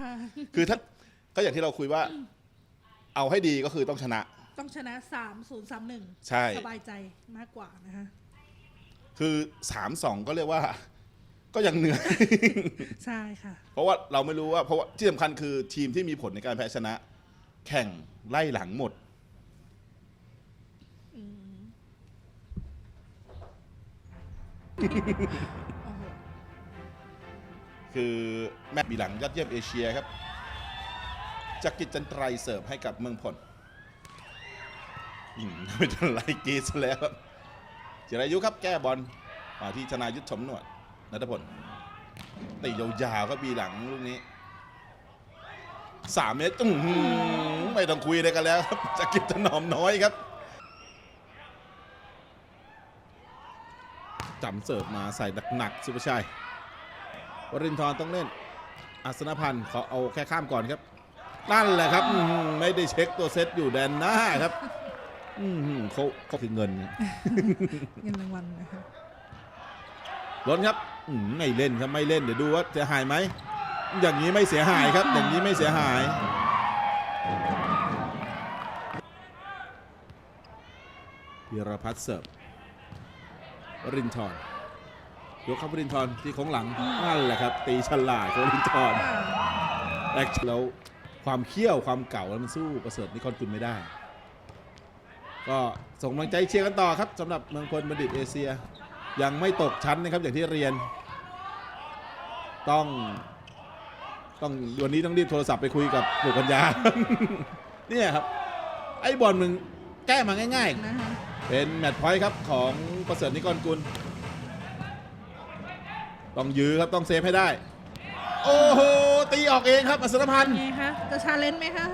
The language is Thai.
ค่ะคือถ้าก็อย่างที่เราคุยว่า เอาให้ดีก็คือต้องชนะ ต้องชนะ3 0 3 1ใช่ สบายใจมากกว่านะคะคือสามสองก็เรียกว่า ก็ยังเหนื่อย ใช่ค่ะ เพราะว่าเราไม่รู้ว่าเพราะว่าที่สำคัญคือทีมที่มีผลในการแพ้ชนะ แข่งไล่หลังหมดโอ้โห คือแมตช์บีหลังยอดเยี่ยมเอเชียครับจักริดจันไตรเสิร์ฟให้กับเมืองพลอืมไม่ทันไรกีซะแล้วครับจิรายุครับแก้บอลมาที่ชนายุทธสมนวดนัทพลตียาวๆครับบีหลังลูกนี้สามเมตรอื้อไม่ต้องคุยอะไรกันแล้วครับจักริดถนอมน้อยครับจำเสิร์ฟมาใส่หนักๆสุภาชัย วรินทร์ต้องเล่น อัศนพันธ์ขอเอาแค่ข้ามก่อนครับ นั่นแหละครับอื้อหือไม่ได้เช็คตัวเซตอยู่แดนหน้าครับอื้อหือเขาเขาคือเงิน เงินรางวัลนะคะล้นครับอื้อหือไม่เล่นครับไม่เล่นเดี๋ยวดูว่าเสียหายไหม อย่างนี้ไม่เสียหายครับ อย่างนี้ไม่เสียหายพีรพัฒน์เสิร์ฟวรินทร์ ยกครับวรินทร์ที่ของหลังนั่นแหละครับ ตีฉลาดของวรินทร์แอคแล้วความเขี้ยวความเก่าแล้วมันสู้ประเสริฐนิคอนกุลไม่ได้ ก็ส่งกำลังใจเชียร์กันต่อครับสำหรับเมืองพลบัณฑิตเอเชีย ยังไม่ตกชั้นนะครับอย่างที่เรียน ต้องต้องวันนี้ต้องรีบโทรศัพท์ไปคุยกับปุกัญญา เนี่ยครับ ไอ้บอลมึงแก้มาง่ายนะคะๆเป็นแมตช์พอยต์ครับของประเสริฐนิกรกุล ต้องยื้อครับต้องเซฟให้ได้ โอ้โหตีออกเองครับอัศรพันธ์ ไงคะจะชาเลนจ์ไหมคะ